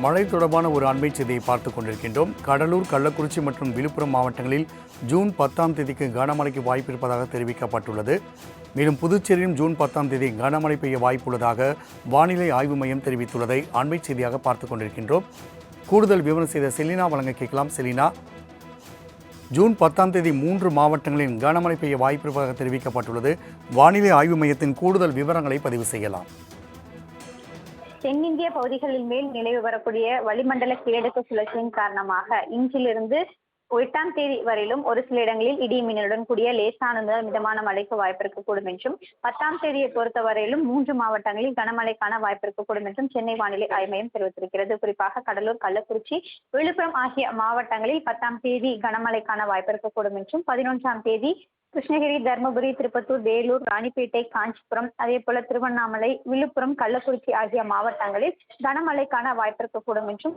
மழை தொடர்பான ஒரு அண்மை செய்தியை பார்த்துக் கொண்டிருக்கின்றோம். கடலூர் கள்ளக்குறிச்சி மற்றும் விழுப்புரம் மாவட்டங்களில் ஜூன் பத்தாம் தேதிக்கு கனமழைக்கு வாய்ப்பு இருப்பதாக தெரிவிக்கப்பட்டுள்ளது. மேலும் புதுச்சேரியும் ஜூன் பத்தாம் தேதி கனமழை பெய்ய வாய்ப்புள்ளதாக வானிலை ஆய்வு மையம் தெரிவித்துள்ளதை அண்மை செய்தியாக பார்த்துக் கொண்டிருக்கின்றோம். கூடுதல் விவரம் செய்த செலினா வழங்க கேட்கலாம். செலினா ஜூன் பத்தாம் தேதி மூன்று மாவட்டங்களில் கனமழை பெய்ய வாய்ப்பிருப்பதாக தெரிவிக்கப்பட்டுள்ளது. வானிலை ஆய்வு மையத்தின் கூடுதல் விவரங்களை பதிவு செய்யலாம். தென்னிந்திய பகுதிகளின் மேல் நிலவு வரக்கூடிய வளிமண்டல கிழடுக்கு சுழற்சியின் காரணமாக இன்றிலிருந்து எட்டாம் தேதி வரையிலும் ஒரு சில இடங்களில் இடி மின்னலுடன் கூடிய லேசான முதல் மிதமான மழைக்கு வாய்ப்பு இருக்கக்கூடும் என்றும் பத்தாம் தேதியை பொறுத்த வரையிலும் மூன்று மாவட்டங்களில் கனமழைக்கான வாய்ப்பு இருக்கக்கூடும் என்றும் சென்னை வானிலை ஆய்வு மையம் தெரிவித்திருக்கிறது. குறிப்பாக கடலூர் கள்ளக்குறிச்சி விழுப்புரம் ஆகிய மாவட்டங்களில் பத்தாம் தேதி கனமழைக்கான வாய்ப்பு இருக்கக்கூடும் என்றும் பதினொன்றாம் தேதி கிருஷ்ணகிரி தருமபுரி திருப்பத்தூர் வேலூர் ராணிப்பேட்டை காஞ்சிபுரம் அதே போல திருவண்ணாமலை விழுப்புரம் கள்ளக்குறிச்சி ஆகிய மாவட்டங்களில் கனமழைக்கான வாய்ப்பு இருக்கக்கூடும் என்றும்